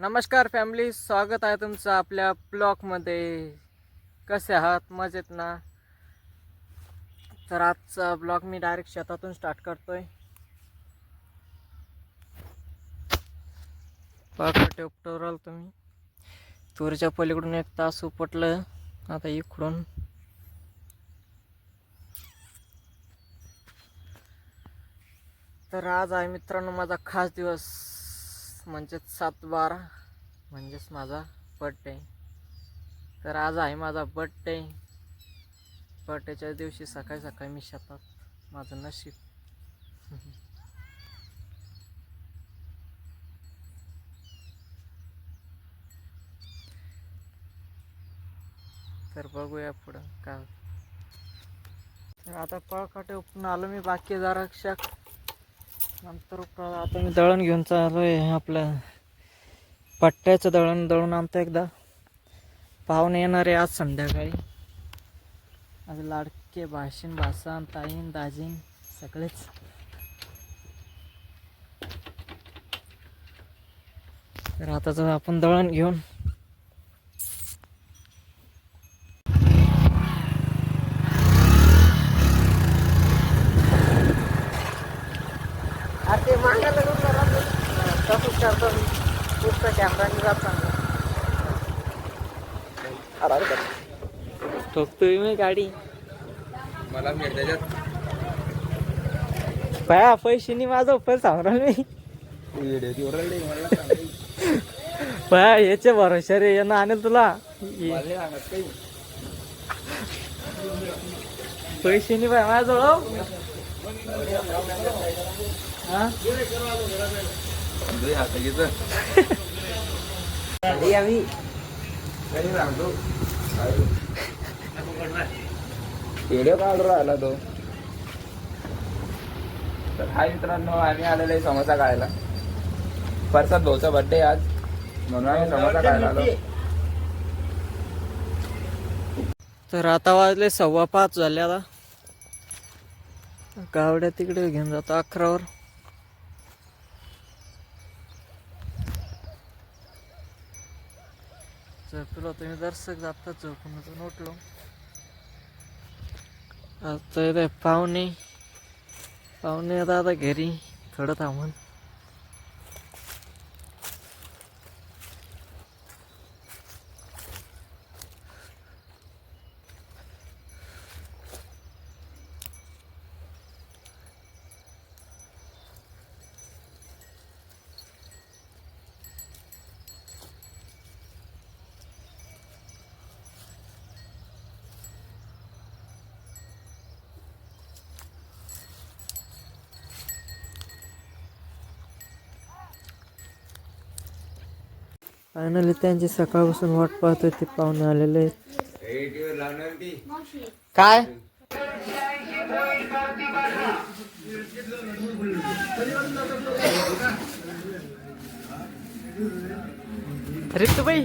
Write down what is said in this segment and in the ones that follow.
नमस्कार फॅमिली स्वागत आहे तुमचं आपल्या ब्लॉगमध्ये. कसे आहात? मजेत ना? तर आजचा ब्लॉग मी डायरेक्ट शेतातून स्टार्ट करतोय. पाकटे उपटवराल तुम्ही. तुरीच्या पलीकडून एक तास उपटलं आता इकडून. तर आज आहे मित्रांनो माझा खास दिवस. म्हणजेच सात बारा म्हणजेच माझा बड्डे तर आज आहे माझा बड्डे बड्डेच्या दिवशी सकाळी सकाळी मी शेतात माझं नशीब. तर बघूया पुढं काय तर आता पळकाटे उपटून आलो मी बाकी जरा नंतर आता मी दळण घेऊन चालू आहे आपलं पट्ट्याचं दळण दळून आणतो एकदा. पाहुणे येणार आहे आज संध्याकाळी. आज लाडके भाषण भासान ताईन दाजीन सगळेच. तर आता जर आपण दळण घेऊन. करतो पुढचं कॅमेराने जात ठोकतोय मी गाडी मला मिळत पाया पैसे माझं पण सांगणार मी. पाया याच्या भरोशा रे यांना आणेल तुला. पैसे नाही पाय माझ्याजवळ हो. हा आम्ही सांगतो व्हिडिओ काढून राहिला तो? तर हाय मित्रांनो आम्ही आलेलो आहे समोसा खायला. परसाद भाऊचा बर्थडे आज. म्हणून आम्ही समोसा खायला आलो. तर आता वाजले सव्वा पाच झाले आता. गावड्या तिकडे घेऊन जातो अकरावर. झोपलो तुम्ही दर्शक जातात झोपून उठलो आता इथे पाहुणे. पाहुणे आता आता घरी थोडं थांबून. फायनली त्यांची सकाळपासून वाट पाहतोय ते पाहुणे आलेले आहेत. काय? ऋतुबाई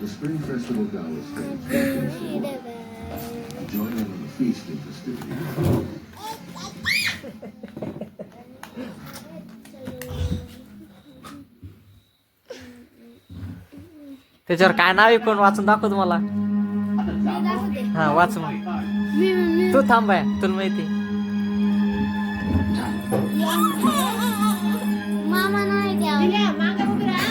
The Spring Festival Gala Stage join in on the feasting festivities. त्याच्यावर काय नाव आहे कोण वाचून दाखव तुम्हाला हा वाच मग तू थांब बाया तुला माहिती मामा नाही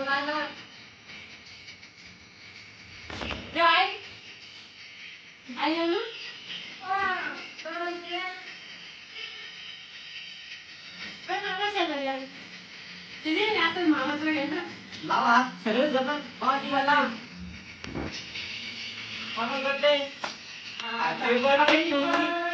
Buralar. Dai. Ayağını. Ben birthday. Happy birthday.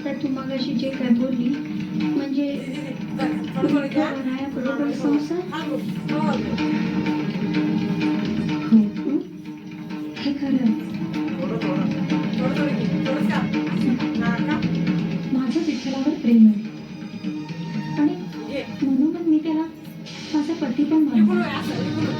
आता तू मगाशी जे काय बोलली म्हणजे बरोबर संसार हे खरं माझं विठ्ठलावर प्रेम आहे. आणि म्हणूनच मी त्याला माझा पती पण म्हणतो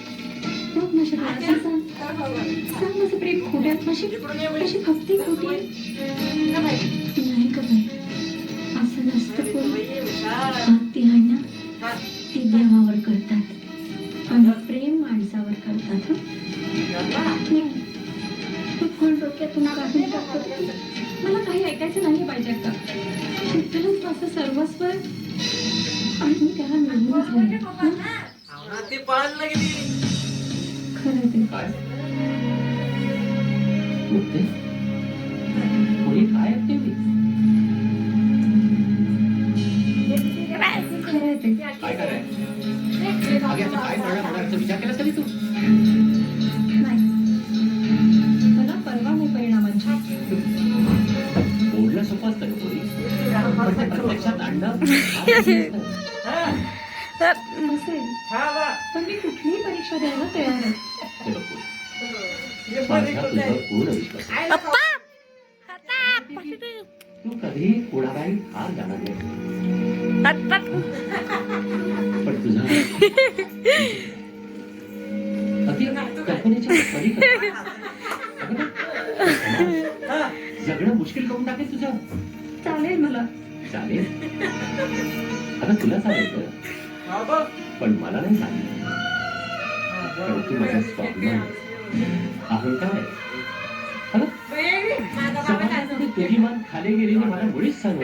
माझ्या डोळ्यात सांग माझं प्रेम खोट्यात माझी माझी भक्ती खोटी? आहे. नाही का बाई. असं नसतं कोण. भक्ती आहे ना ती देवावर करतात. आणि प्रेम माणसावर करतात করতে तू कधी कुणालाही हार जाणार नाही. पण तुझा जगणं मुश्किल करून टाकेल तुझं. चालेल मला. चालेल. आता तुला तर पण मला नाही कारण तू माझा स्वाभिमान. अहंकार आहे तुझी मान खाली गेलेली मला मुळीच सांगू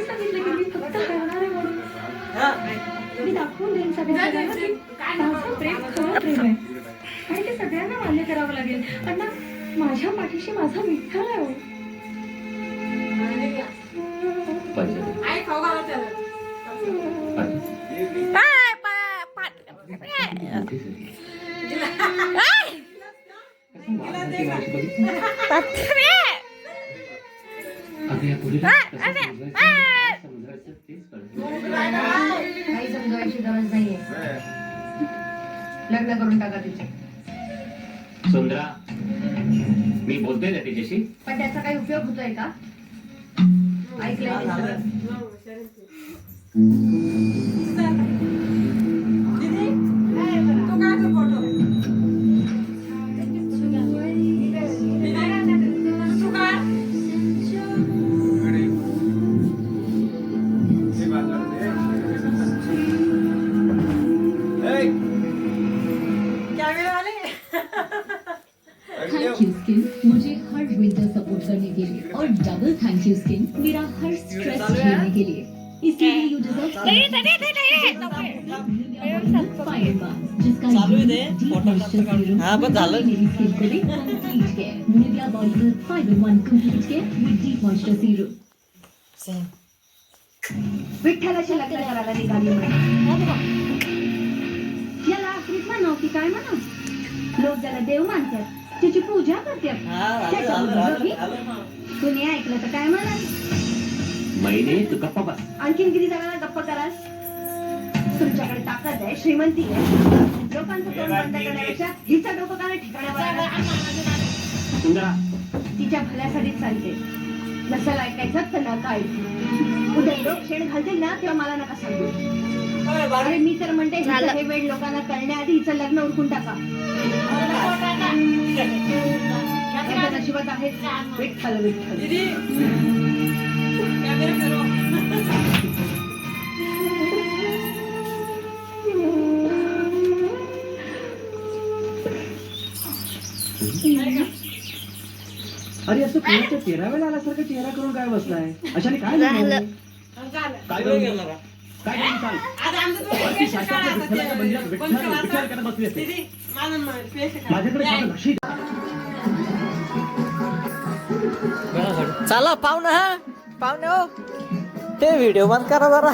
सांगितलं की मी फक्त करणार आहे म्हणून मी दाखवून देईन सगळ्यांना की माझं प्रेम खरं प्रेम आहे. आणि ते सगळ्यांना मान्य करावं लागेल अण्णा माझ्या पाठीशी माझा विठ्ठल आहे हो. लग्न करून टाका तिचे सुंदरा मी बोलतोय ना तिच्याशी. पण त्याचा काही उपयोग होतोय का? ऐकलंय मॉइस्चर सीरम विठ्ठलाशी लग्न करायला निघाली म्हणे. या पुरोहित म्हणा की काय म्हणा लोक ज्याला देव मानतात त्याची पूजा करतात. कुणी ऐकलं तर काय म्हणा महिने तू गप्पा बस आणखीन किती जणांना गप्प करास तुमच्याकडे ताकद आहे श्रीमंती आहे. लोकांचं तोंड बंद करण्यापेक्षा हिचं डोकं काय. सुंदरा तिच्या भल्यासाठीच सांगते नसेल ऐकायचं तर नका ऐकू. उद्या लोक शेण घालतील ना तेव्हा मला नका सांगू. अरे मी तर म्हणते हे वेळ लोकांना कळण्याआधी हिचं लग्न उरकून टाका. नशिबात आहे. विठ्ठल विठ्ठल अरे असं कोणाच्या तेराव्याला आल्यासारखं चेहरा करून काय बसलाय? अशाने काय झालं. काय? काय करू सांग? वरती शासनाच्या विठ्ठलाच्या मंदिरात विठ्ठल विचार करत बसली असते माझ्याकडे माझं नशीब चला पाहुणं हा. पाहुणे हो. ते व्हिडिओ बंद करा जरा.